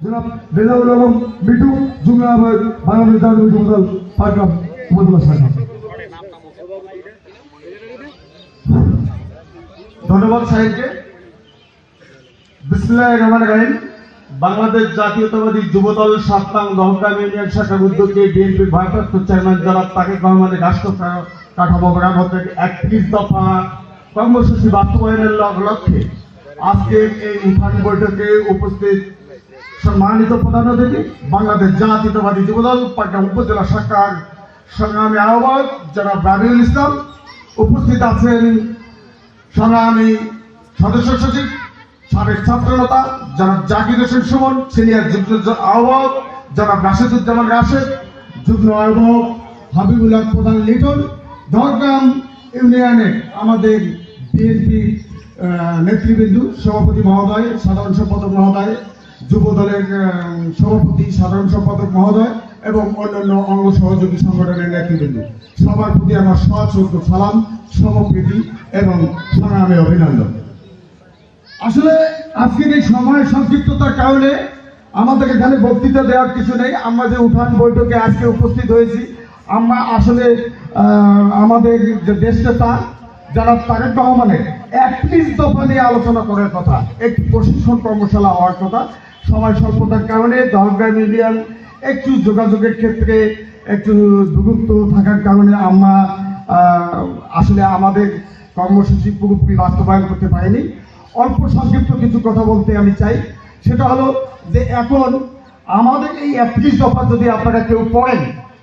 জনাব আলম মিটু বাংলাদেশ জাতীয় পাটগ্রাম শাখা ধন্যবাদ সাহেবকে। বিসমুল্লাহ রহমান রাহিম। বাংলাদেশ জাতীয়তাবাদী যুবদল সাতটাং দহগ্রাম ইউনিয়ন শাখার উদ্যোগে বিএনপির ভারপ্রাপ্ত চেয়ারম্যান জনাব রাষ্ট্র কাঠামো মেরামতের একত্রিশ দফা কর্মসূচি বাস্তবায়নের লক্ষ্যে আজকে এই উঠান বৈঠকে উপস্থিত সম্মানিত প্রধান অতিথি, বাংলাদেশ জাতীয়তাবাদী যুবদল পাটনা উপজেলা শাখার সংগ্রামী আহ্বায়ক জনাব রাবিউল ইসলাম। উপস্থিত আছেন সংগ্রামী সদস্য সচিব, সাবেক ছাত্রনেতা জনাব জাকির হোসেন সুমন, সিনিয়র যুগ্ম আহ্বায়ক জনাব রাশেদুজ্জামান রাশেদ, যুগ্ম আহ্বায়ক হাবিবুল্লাহ প্রধান লিটন দরগ্রাম ইউনিয়নের আমাদের বিএনপি নেতৃবৃন্দ, সভাপতি মহোদয়, সাধারণ সম্পাদক মহোদয় যুব দলের সভাপতি, সাধারণ সম্পাদক মহোদয় এবং অন্যান্য অঙ্গ সহযোগী সংগঠনের নেতৃবৃন্দ। সবার প্রতি আমার সশ্রদ্ধ সালাম সমপ্রীতি এবং সংগ্রামে অভিনন্দন। আসলে আজকের এই সময় সংক্ষিপ্ততার কারণে আমাদের এখানে বক্তৃতা দেওয়ার কিছু নেই। আমরা যে উঠান বৈঠকে আজকে উপস্থিত হয়েছি, আমরা আসলে আমাদের যে দেশ নেতা যারা তারেক রহমানের একত্রিশ দফা নিয়ে আলোচনা করার কথা, একটি প্রশিক্ষণ কর্মশালা হওয়ার কথা সময় স্বল্পতার কারণে দহগ্রাম ইউনিয়ন একটু যোগাযোগের ক্ষেত্রে একটু দূরত্ব থাকার কারণে আমরা আসলে আমাদের কর্মসূচি পুরোপুরি বাস্তবায়ন করতে পারিনি। অল্প সংক্ষিপ্ত কিছু কথা বলতে আমি চাই। সেটা হলো যে এখন আমাদের এই একত্রিশ দফা যদি আপনারা কেউ পড়েন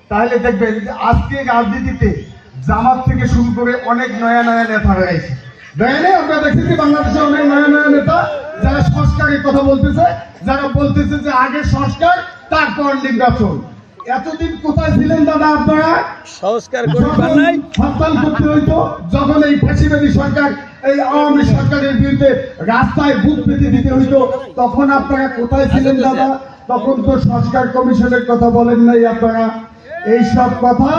তাহলে দেখবেন যে আজকে রাজনীতিতে জামাত থেকে শুরু করে অনেক নয়া নয়া নেতা রয়েছে। দেখেন আমরা দেখেছি বাংলাদেশে অনেক নয়া নয়া নেতা। যারা সংস্কারের কথা বলতেছে যারা বলতেছে যে আগে সংস্কার তারপর নির্বাচন এতদিন কোথায় ছিলেন দাদা আপনারা? সংস্কার নাই। হরতাল করতে হইতো যখন এই ফ্যাসিবাদী সরকার এই আওয়ামী সরকারের বিরুদ্ধে রাস্তায় বুক পেতে দিতে হইতো তখন আপনারা কোথায় ছিলেন দাদা? তখন তো সংস্কার কমিশনের কথা বলেন নাই আপনারা। এই সব কথা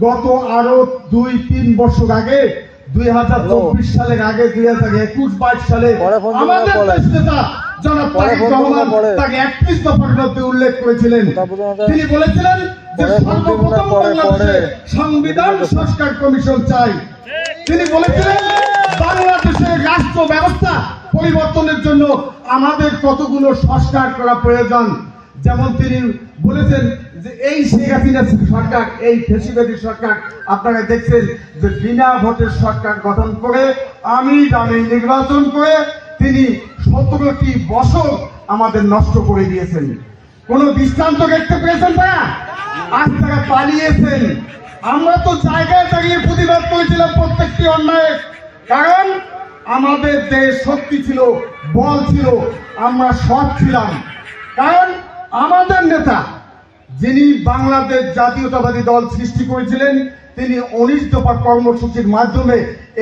গত আরও দুই তিন বছর আগে দুই হাজার চব্বিশ সালের আগে দুই হাজার একুশ বাইশ সালে পরে ফোন করব, আমাদের পরে। দেশ নেতা জনাব পরে তারেক ফোন করব, রহমান তাকে একত্রিশ দফার মধ্যে উল্লেখ করেছিলেন। কথা বলুন না। তিনি বলেছিলেন যে পরে ফোন করব না, সর্বপ্রথম বাংলাদেশে সংবিধান সংস্কার কমিশন চাই। তিনি বলেছিলেন বাংলাদেশের রাষ্ট্র ব্যবস্থা পরিবর্তনের জন্য আমাদের কতগুলো সংস্কার করা প্রয়োজন? যেমন তিনি বলেছেন যে এই শেখ হাসিনা সরকার, এই ফেসিবাদী সরকার, আপনারা দেখছেন যে বিনা ভোটের সরকার গঠন করে, আমি দামি নির্বাচন করে তিনি সতেরোটি বছর আমাদের নষ্ট করে দিয়েছেন। কোন দৃষ্টান্ত দেখতে পেয়েছেন তারা? আজ তারা পালিয়েছেন। আমরা তো জায়গায় দাঁড়িয়ে প্রতিবাদ করেছিলাম প্রত্যেকটি অন্যায়। কারণ আমাদের দেশ শক্তি ছিল, বল ছিল, আমরা সৎ ছিলাম। কারণ আমাদের নেতা যিনি বাংলাদেশ জাতীয়তাবাদী দল সৃষ্টি করেছিলেন, তিনি উনিশ দফা কর্মসূচির মাধ্যমে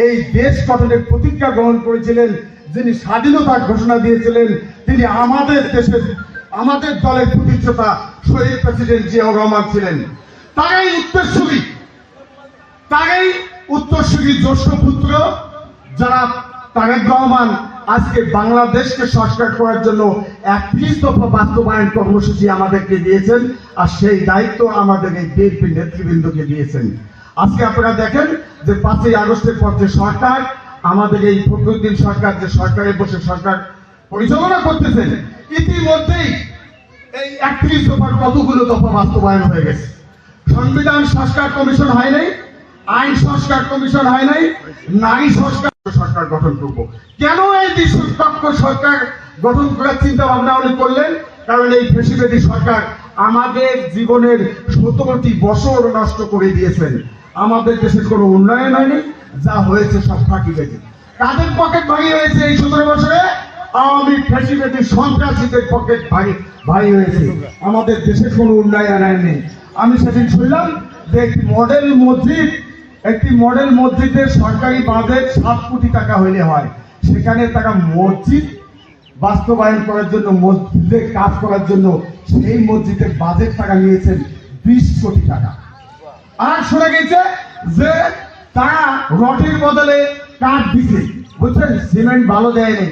এই দেশ গঠনের প্রতিজ্ঞা গ্রহণ করেছিলেন, যিনি স্বাধীনতার ঘোষণা দিয়েছিলেন, তিনি আমাদের দেশের, আমাদের দলের প্রতিষ্ঠাতা শহীদ প্রেসিডেন্ট জিয়াউর রহমান ছিলেন। তারাই উত্তরসূরি তারাই উত্তরসূরি জ্যেষ্ঠ পুত্র যারা তারেক রহমান আজকে বাংলাদেশকে সংস্কার করার জন্য একত্রিশ দফা বাস্তবায়ন কর্মসূচি আমাদেরকে দিয়েছেন, আর সেই দায়িত্ব আমাদের এই বিএনপি নেতৃবৃন্দকে দিয়েছেন। আজকে আপনারা দেখেন যে পাঁচই আগস্টের পর যে সরকার, আমাদের এই ফখরুদ্দিন সরকার, যে সরকারে বসে সরকার পরিচালনা করতেছেন, ইতিমধ্যেই এই একত্রিশ দফার কতগুলো দফা বাস্তবায়ন হয়ে গেছে। সংবিধান সংস্কার কমিশন হয় নাই আইন সংস্কার কমিশন হয় নাই, নারী সংস্কার সরকার গঠন করব। কেন এই নিষ্পক্ষ সরকার গঠন করার চিন্তা ভাবনা উনি করলেন? কারণ এই ফেসিবাদী সরকার আমাদের জীবনের সতেরোটি বছর নষ্ট করে দিয়েছেন। আমাদের দেশের কোনো উন্নয়ন হয়নি, যা হয়েছে সব ফাঁকি গেছে কাদের পকেট ভারী হয়েছে এই সতেরো বছরে? আওয়ামী ফ্যাসিবাদী সন্ত্রাসীদের পকেট ভারী ভারী হয়েছে। আমাদের দেশের কোনো উন্নয়ন হয়নি। আমি সেদিন শুনলাম যে মডেল মসজিদ একটি মডেল মসজিদের সরকারি বাজেট সাত কোটি টাকা হইলে হয়। সেখানে তারা মসজিদ বাস্তবায়ন করার জন্য, মসজিদের কাজ করার জন্য সেই মসজিদের বাজেট টাকা নিয়েছেন বিশ কোটি টাকা। আর শোনা গেছে যে তারা রটের বদলে কাঠ দিছে। বুঝছেন? সিমেন্ট ভালো দেয়নি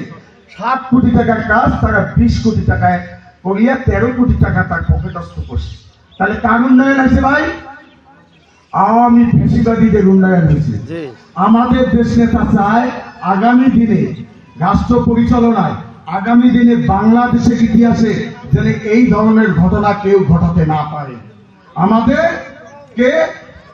সাত কোটি টাকার কাজ তারা বিশ কোটি টাকায় করিয়া তেরো কোটি টাকা তার পকেটস্থ করছে। তাহলে কার উন্নয়ন আছে ভাই? আওয়ামী ফেসিবাদীদের উন্নয়ন হয়েছে। আমাদের দেশ নেতা চায় আগামী দিনে রাষ্ট্র পরিচালনায় আগামী দিনে বাংলাদেশের ইতিহাসে যেন এই ধরনের ঘটনা কেউ ঘটাতে না পারে। আমাদের কে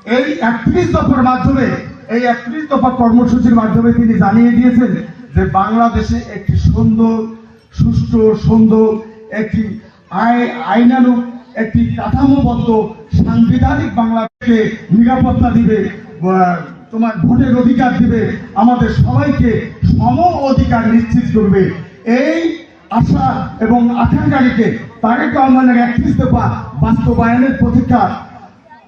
এই একত্রিশ দফার মাধ্যমে এই একত্রিশ দফা কর্মসূচির মাধ্যমে তিনি জানিয়ে দিয়েছেন যে বাংলাদেশে একটি সুন্দর সুষ্ঠু সুন্দর একটি আই- আইনানুগ একটি কাঠামোবদ্ধ সাংবিধানিক বাংলাদেশকে নিরাপত্তা দিবে তোমার ভোটের অধিকার দিবে, আমাদের সবাইকে সম অধিকার নিশ্চিত করবে। এই আশা এবং আকাঙ্ক্ষাকে তারেক রহমানের একত্রিশ দফা বাস্তবায়নের প্রতীক্ষা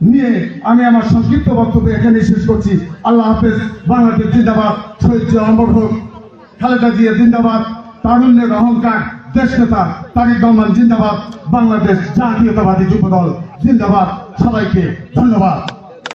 নিয়ে আমি আমার সংক্ষিপ্ত বক্তব্য এখানে শেষ করছি। আল্লাহ হাফেজ, বাংলাদেশ জিন্দাবাদ, শহীদ অমর হোক। খালেদা জিয়া জিন্দাবাদ, তারুণ্যের অহংকার দেশ নেতা তারেক রহমান জিন্দাবাদ। বাংলাদেশ জাতীয়তাবাদী যুবদল জিন্দাবাদ। সবাইকে ধন্যবাদ।